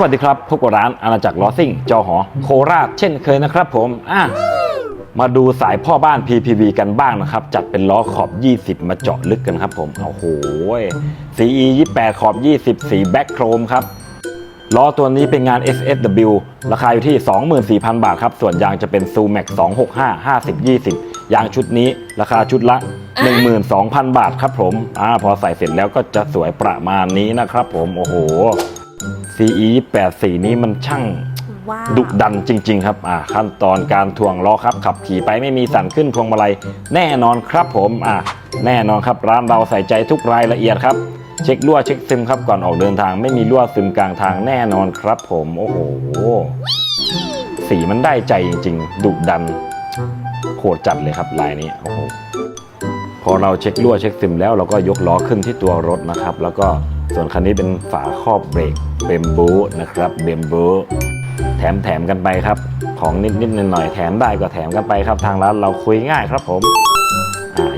วัสดีครับพบกับร้านอาณาจักรล้อซิ่ง จอหอ โคราชเช่นเคยนะครับผมอะมาดูสายพ่อบ้าน PPV กันบ้างนะครับ จัดเป็นล้อขอบ 20 มาเจาะลึกกันครับผมโอ้โห CE 28 ขอบ 20 สีแบ็คโครมครับล้อตัวนี้เป็นงาน SSW ราคาอยู่ที่ 24,000 บาทครับ ส่วนยางจะเป็น Sumac 265 50 20 ยางชุดนี้ราคาชุดละ 12,000 บาทครับผมอ่าพอใส่เสร็จแล้วก็จะสวยประมาณนี้นะครับผมโอ้โห CE 8สีนี้มันช่างว้าวดุดันจริง ๆ ครับอ่าขั้นตอนการถ่วงล้อครับขับขี่ไปไม่มีสั่นขึ้นพวงมาลัยแน่นอนครับผมอ่าแน่นอนครับร้านเราใส่ใจทุกรายละเอียดครับ เช็ครั่วเช็คซึมครับก่อนออกเดินทางไม่มีรั่วซึมกลางทางแน่นอนครับผมโอ้โหสีมันได้ใจจริง ๆ ดุดันโหดจัดเลยครับลายนี้โอ้โหพอเราเช็ครั่วเช็คซึมแล้วเราก็ยกล้อขึ้นที่ตัวรถนะครับ แล้วก็ ส่วนคันนี้เป็นฝาครอบเบรกเบมบูนะครับเบมบูแถมแถมกันไปครับ ของนิดนิดหน่อยแถมได้ก็แถมกันไปครับ ทางร้านเราคุยง่ายครับผม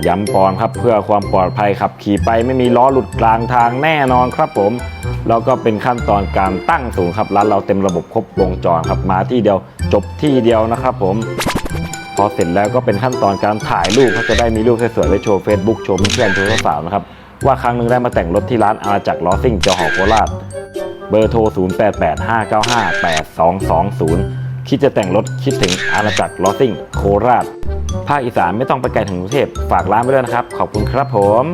ย้ำปอนครับเพื่อความปลอดภัยขับขี่ไปไม่มีล้อหลุดกลางทางแน่นอนครับผม แล้วก็เป็นขั้นตอนการตั้งสูงครับร้านเราเต็มระบบครบวงจรครับมาที่เดียวจบที่เดียวนะครับผมพอเสร็จแล้วก็เป็นขั้นตอนการถ่ายรูปเขาจะได้มีรูปสวยๆไว้โชว์ Facebook โชว์เพื่อนๆโชว์สาวนะครับ ว่าครั้งหนึ่งได้มาแต่งรถที่ร้านอาณาจักรล้อซิ่งจอหอโคราช เบอร์โทร 0885958220 คิดจะแต่งรถคิดถึงอาณาจักรล้อซิ่งโคราช ภาคอีสานไม่ต้องไปไกลถึงกรุงเทพฝากร้านไว้ด้วยนะครับ ขอบคุณครับผม